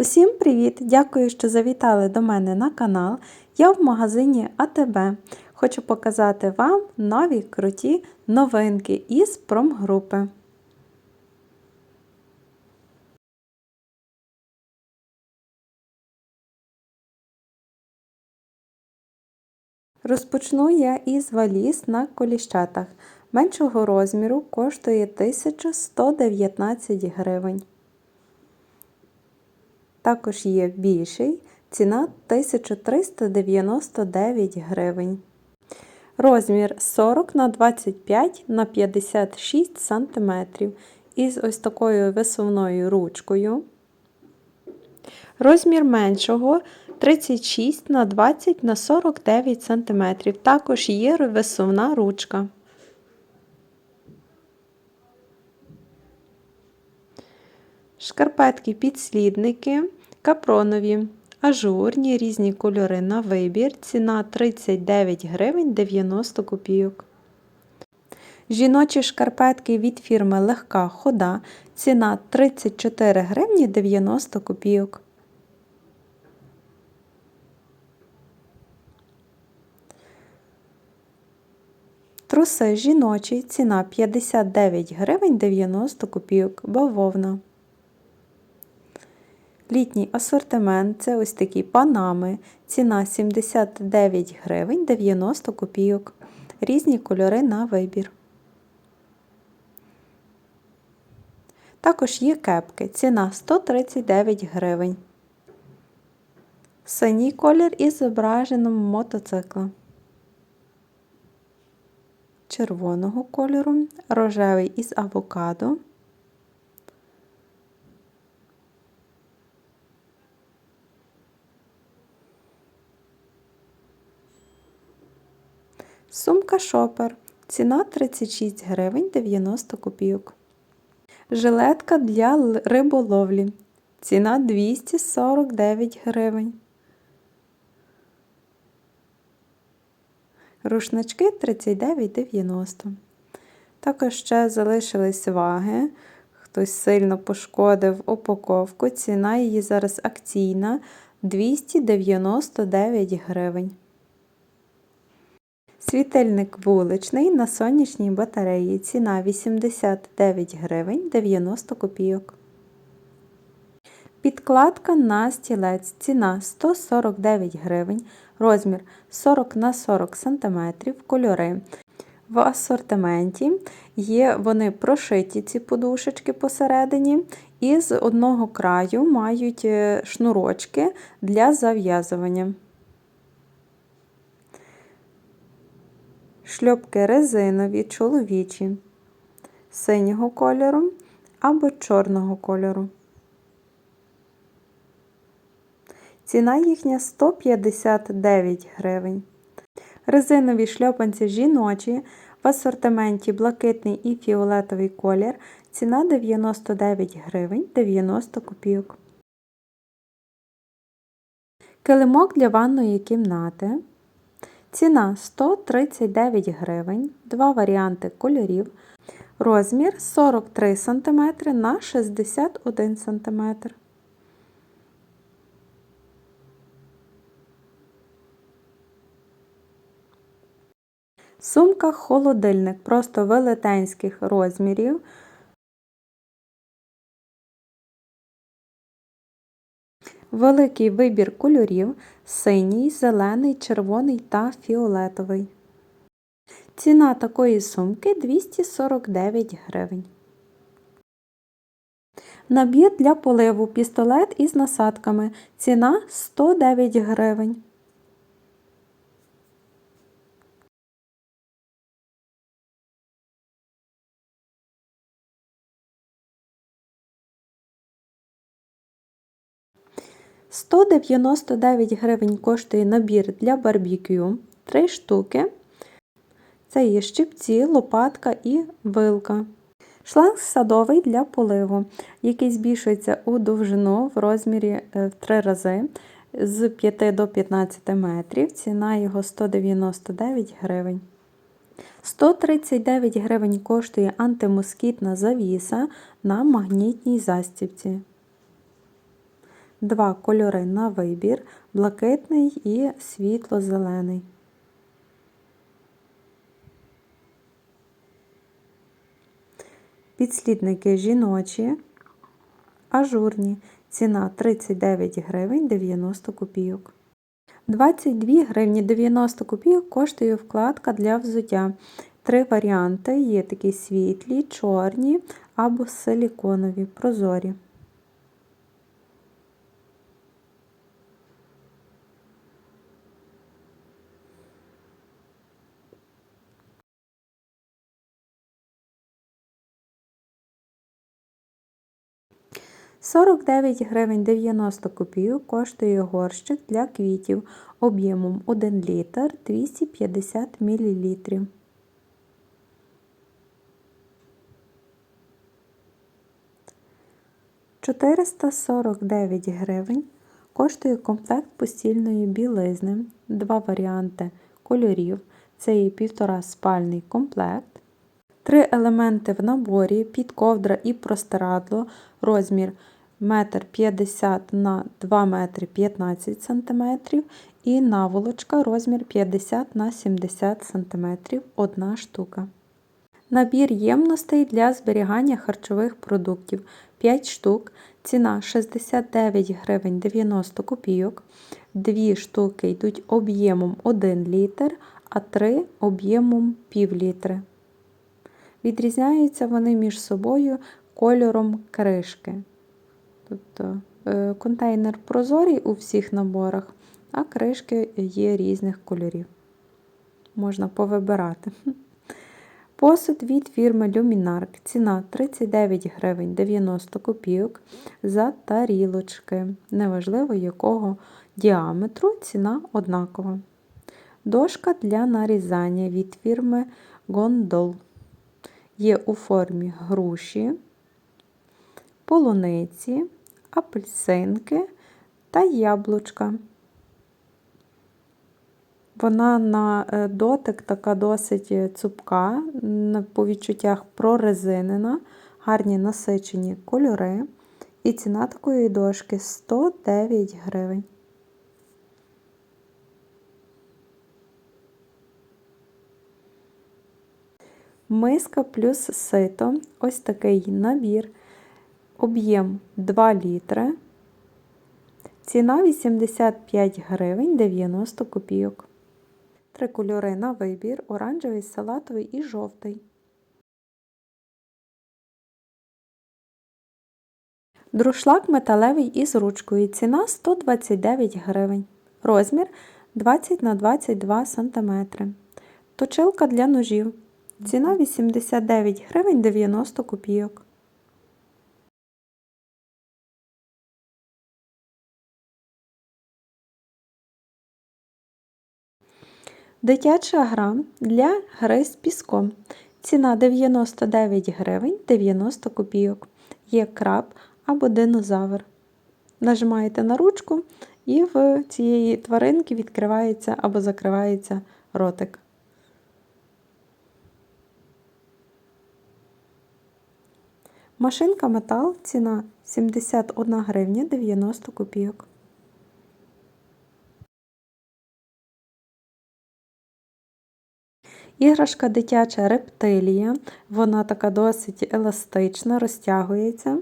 Усім привіт! Дякую, що завітали до мене на канал. Я в магазині АТБ. Хочу показати вам нові круті новинки із промгрупи. Розпочну я із валіз на коліщатах. Меншого розміру коштує 1119 гривень. Також є більший, ціна 1399 гривень. Розмір 40 на 25 на 56 см із ось такою висувною ручкою. Розмір меншого 36 на 20 на 49 см. Також є висувна ручка. Шкарпетки підслідники, капронові, ажурні, різні кольори на вибір. Ціна 39 гривень 90 копійок. Жіночі шкарпетки від фірми Легка хода. Ціна 34 гривні 90 копійок. Труси жіночі, ціна 59 гривень 90 копійок, бавовна. Літній асортимент це ось такі панами. Ціна 79 гривень 90 копійок. Різні кольори на вибір. Також є кепки. Ціна 139 гривень. Синій колір із зображенням мотоцикла. Червоного кольору, рожевий із авокадо. Сумка шопер. Ціна 36 гривень 90 копійок. Жилетка для риболовлі. Ціна 249 гривень. Рушнички 39,90. Також ще залишились ваги. Хтось сильно пошкодив упаковку. Ціна її зараз акційна 299 гривень. Світильник вуличний на сонячній батареї. Ціна 89 гривень 90 копійок. Підкладка на стілець. Ціна 149 гривень. Розмір 40 на 40 см. Кольори. В асортименті є вони прошиті ці подушечки посередині, і з одного краю мають е, шнурочки для зав'язування. Шльопки резинові, чоловічі, синього кольору або чорного кольору. Ціна їхня 159 гривень. Резинові шльопанці жіночі в асортименті блакитний і фіолетовий колір. Ціна 99 гривень 90 копійок. Килимок для ванної кімнати. Ціна 139 гривень, два варіанти кольорів. Розмір 43 см на 61 см. Сумка холодильник просто велетенських розмірів. Великий вибір кольорів синій, зелений, червоний та фіолетовий. Ціна такої сумки 249 гривень. Набір для поливу пістолет із насадками. Ціна 109 гривень. 199 гривень коштує набір для барбекю 3 штуки. Це є щипці, лопатка і вилка. Шланг садовий для поливу, який збільшується у довжину в розмірі е, в 3 рази з 5 до 15 метрів. Ціна його 199 гривень. 139 гривень коштує антимоскітна завіса на магнітній застібці. Два кольори на вибір блакитний і світло-зелений. Підслідники жіночі, ажурні. Ціна 39 гривень 90 копійок. 22 гривні 90 копійок коштує вкладка для взуття. Три варіанти є такі світлі, чорні або силіконові, прозорі. Сорок дев'ять гривень 90 копійок коштує горщик для квітів об'ємом 1 літр 250 мл. Чотириста сорок дев'ять гривень коштує комплект постільної білизни. Два варіанти кольорів. Це є півтора спальний комплект. Три елементи в наборі під ковдра і простирадло, розмір 1,50 на 2 метри 15 см і наволочка розмір 50 на 70 см одна штука. Набір ємностей для зберігання харчових продуктів 5 штук. Ціна 69 гривень 90 копійок. Дві штуки йдуть об'ємом 1 літр, а 3 об'ємом пів літри. Відрізняються вони між собою кольором кришки. Тобто е, контейнер прозорий у всіх наборах, а кришки є різних кольорів. Можна повибирати. Посуд від фірми Luminark. Ціна 39 гривень 90 копійок за тарілочки. Неважливо якого діаметру, ціна однакова. Дошка для нарізання від фірми Gondol. Є у формі груші, полуниці, апельсинки та яблучка. Вона на е, дотик така досить цупка, по відчуттях прорезинена, гарні насичені кольори. І ціна такої дошки 109 гривень. Миска плюс сито. Ось такий набір. Об'єм 2 літри. Ціна 85 гривень 90 копійок. Три кольори на вибір: оранжевий, салатовий і жовтий. Друшлак металевий із ручкою. Ціна 129 гривень. Розмір 20 на 22 см. Точилка для ножів. Ціна 89 гривень 90 копійок. Дитяча гра для гри з піском. Ціна 99 гривень 90 копійок. Є краб або динозавр. Нажимаєте на ручку і в цієї тваринки відкривається або закривається ротик. Машинка метал, ціна 71 гривня 90 копійок. Іграшка дитяча рептилія. Вона така досить еластична, розтягується.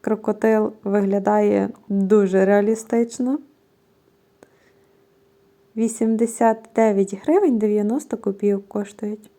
Крокодил виглядає дуже реалістично. 89 гривень 90 копійок коштують.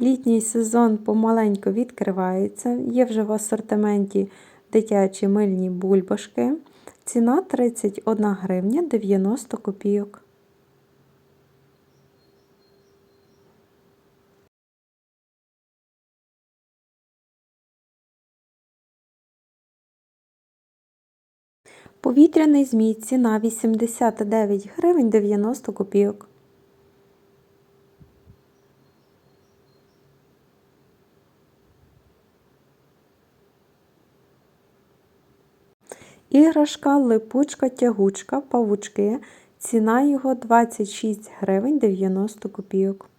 Літній сезон помаленьку відкривається. Є вже в асортименті дитячі мильні бульбашки. Ціна 31 гривня 90 копійок. Повітряний змій ціна 89 гривень 90 копійок. Іграшка, липучка, тягучка, павучки. Ціна його 26 гривень 90 копійок.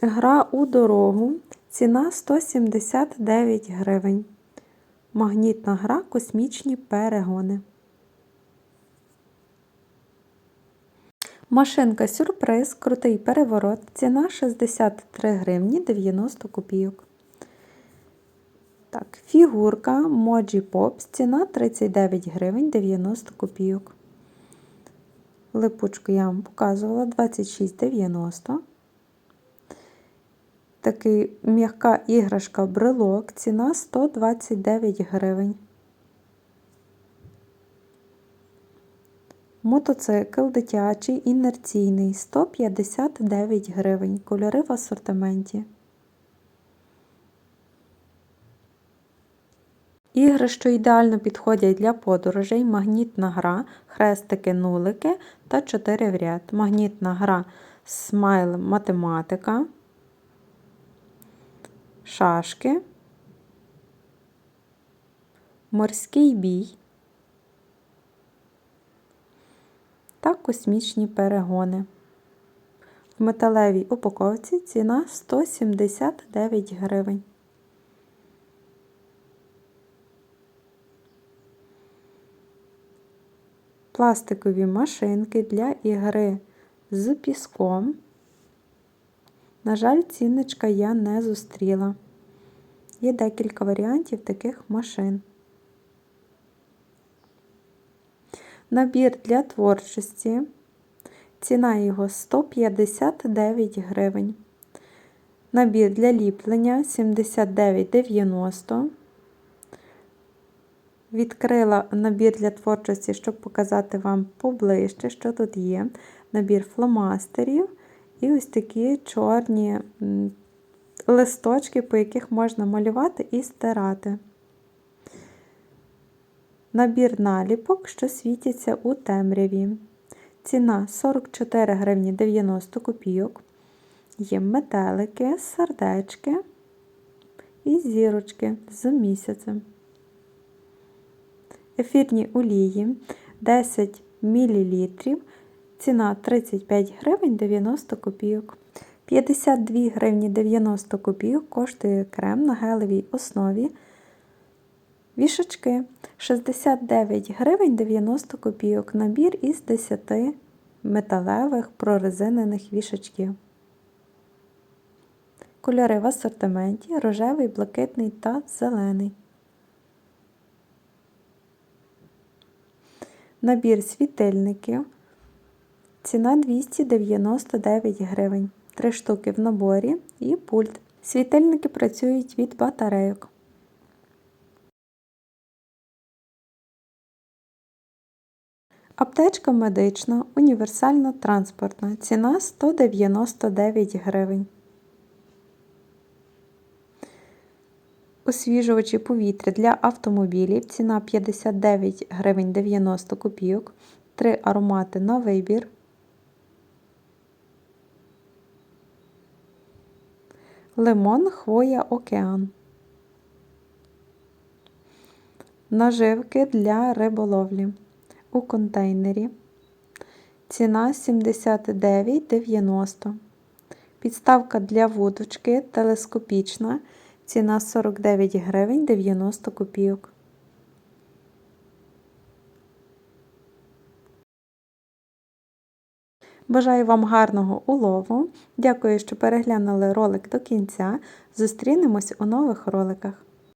Гра у дорогу. Ціна 179 гривень. Магнітна гра Космічні перегони. Машинка сюрприз, крутий переворот. Ціна 63 гривні 90 копійок. Так, фігурка Моджі Pops. Ціна 39 гривень 90 копійок. Липучку я вам показувала 26,90. Такий м'яка іграшка брелок. Ціна 129 гривень. Мотоцикл дитячий інерційний 159 гривень. Кольори в асортименті. Ігри, що ідеально підходять для подорожей, магнітна гра, хрестики, нулики та 4 в ряд. Магнітна гра смайл математика, шашки, морський бій. Та космічні перегони. В металевій упаковці ціна 179 гривень. Пластикові машинки для ігри з піском. На жаль, цінничка я не зустріла. Є декілька варіантів таких машин. Набір для творчості. Ціна його 159 гривень. Набір для ліплення 79,90. Відкрила набір для творчості, щоб показати вам поближче, що тут є. Набір фломастерів і ось такі чорні листочки, по яких можна малювати і стирати. Набір наліпок, що світяться у темряві. Ціна 44 гривні 90 копійок. Є метелики, сердечки і зірочки з місяцем. Ефірні олії 10 мл. Ціна 35 гривень 90 копійок. 52 гривні 90 копійок коштує крем на гелевій основі. Вішачки 69 гривень 90 копійок. Набір із 10 металевих прорезинених вішачків. Кольори в асортименті рожевий, блакитний та зелений. Набір світильників. Ціна 299 гривень. Три штуки в наборі і пульт. Світильники працюють від батарейок. Аптечка медична, універсальна транспортна. Ціна 199 гривень. Освіжувачі повітря для автомобілів. Ціна 59 гривень 90 копійок. Три аромати на вибір. Лимон, хвоя, океан. Наживки для риболовлі у контейнері. Ціна 79,90. Підставка для вудочки телескопічна. Ціна 49 гривень 90 копійок. Бажаю вам гарного улову. Дякую, що переглянули ролик до кінця. Зустрінемось у нових роликах.